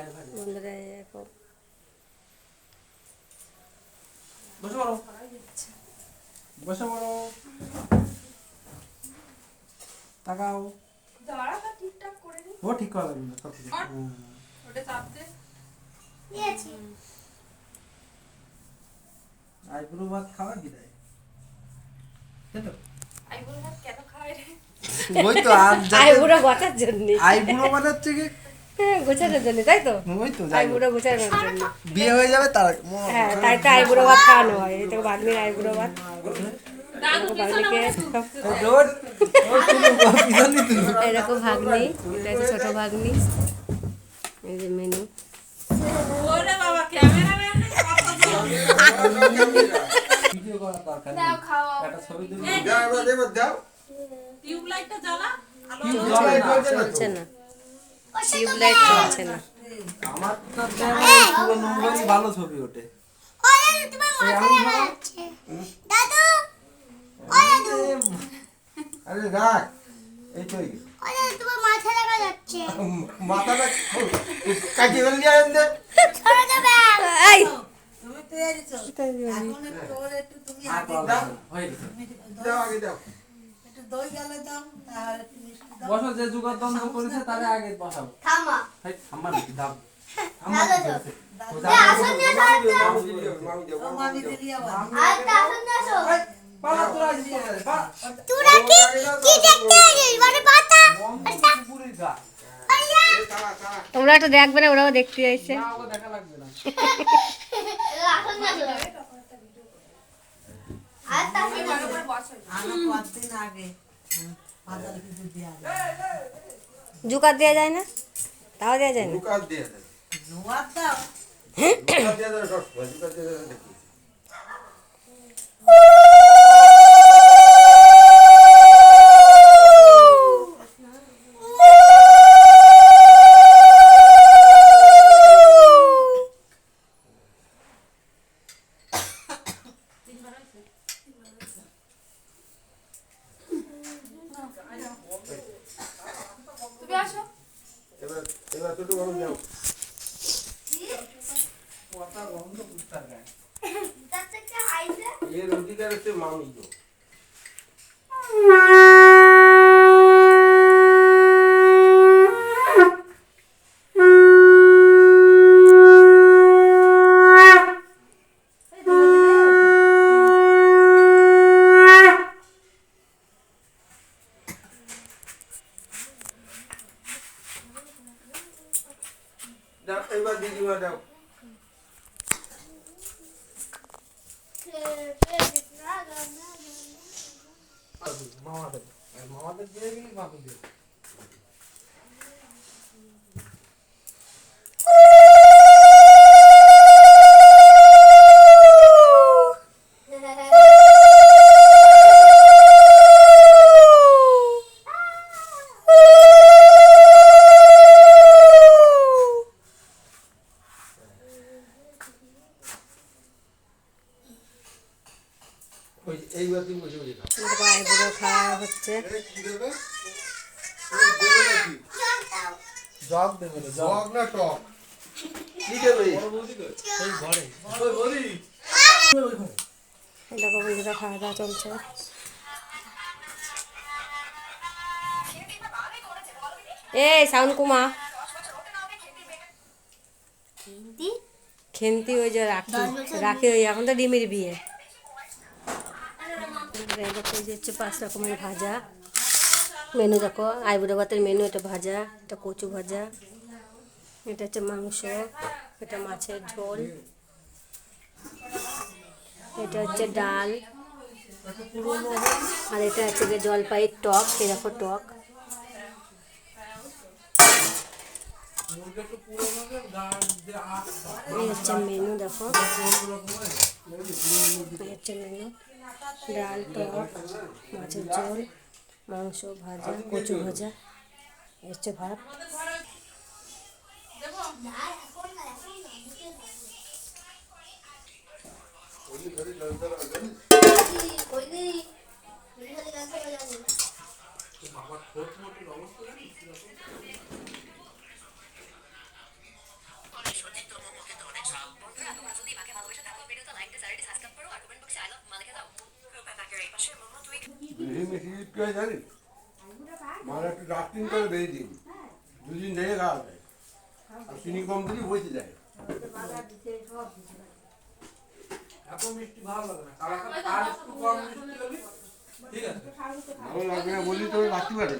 বন্ধুরা এরকম। বসে পড়ো। বসে পড়ো। তাকাও। দাঁড়াটা ঠিকঠাক করে নি। ও ঠিক করা লাগবে সব কিছু হ্যাঁ। ওটা চাপতে দিয়েছি আইব্রো ভাত খাওয়া কি দেয় তাই তো? আইবুড়ো ভাত কেন খায় রে? ওই তো আর যাতে- আইবুড়ো জন্য। আইব্রো হচ্ছে কি গোছানোর জন্য তাই তো? ওই তো। আইবুড়ো গোছানোর জন্য। বিয়ে হয়ে যাবে তার হ্যাঁ তাই তো আইবুড়ো ভাত খাওয়ানো হয় এই তো ভাগ্নির আইবুড়ো ভাত। এরকম ভাগ্নি এটা হচ্ছে ছোট ভাগ্নি। এই যে মেনু। ওরে বাবা ক্যামেরাম্যান ভিডিও করার দরকার দাও নেই খাওয়াও। একটা ছবি তুলি টিউব লাইটটা জ্বালা। আলো জ্বলে না। চলছে না। টিউবলাইট চলছে না। আমার তো পুরো নম্বরই ভালো ছবি ওঠে। ওরে তোমার মাথা লাগা যাচ্ছে দাদু আরে রাখ এই তো তোমার মাথা লাগা যাচ্ছে মাথাটা। ছড়া যাবে। এই। না, হয়ে গেছে। দাও আগে দাও। বসো যে যুগর দ্বন্দ্ব করেছে তারে আগে বসাবো থামা। হেই, নাকি? তো। তো আসুন নিয়ে আসো মামি দিও। আর তা নিয়ে আসো পালা তোরা। তোরা কি কি দেখতে মানে পাতা। তোমরা একটু দেখবে না ওরাও দেখতে না, ওকে দেখা লাগবে না। আসুন নিয়ে আসো আর তা আসুন নিয়ে আসো। জুকার দেওয়া যায় না? তাও দেওয়া যায় না? লুকাস দিয়ে দে। লুকাস দিয়ে দে সব সময়, লুকাস দিয়ে দে দেখি। তুমি আসো এবার এবার ছোট গরম যাও কথা গন্ধ কুত্তার গায়ে। তার থেকে এর অধিকার হচ্ছে মামি গো। দাও, এবার দিদিমা দাও মামাদের আর মামাদের দিয়ে গেলি মামি দিয়ে ওই এইবার তুমি বসে বসে খাও এরকম আইবুড়ো খাওয়া হচ্ছে। জগ দেবে জগ। না টক? বন্ধুরা খাওয়া দাওয়া চলছে। এই সাউন্ড কুমা। খেন্তি? ওই যে রাখি। রাখি ওই এখন তো ডিমের বিয়ে। যে হচ্ছে পাঁচ রকমের ভাজা। মেনু দেখো, আইবুড়ো ভাতের মেনু, এটা ভাজা, এটা কচু ভাজা, এটা হচ্ছে মাংস, এটা মাছের ঝোল, এটা হচ্ছে ডাল, আর এটা হচ্ছে গিয়ে জলপাইয়ের টক, এই দেখো টক। এই হচ্ছে মেনু দেখো। মেনু। ডাল টক মাছের ঝোল মাংস ভাজা কচু ভাজা হচ্ছে ভাত যদি মাকে ভালোবাসা থাকো ভিডিওতে লাইক ডিস আর ডিস সাবস্ক্রাইব করো আর কমেন্ট বক্সে আই বেশি বেশি জানিস মার একটু ডাস্টিং করে বেরিয়ে দিন দুদিন দেখে খাওয়া যায় আর চিনি কম দিলে বইতে যায় ভালো লাগে না ঠিক আছে ভালো লাগবে না বললি তো বাকি পারে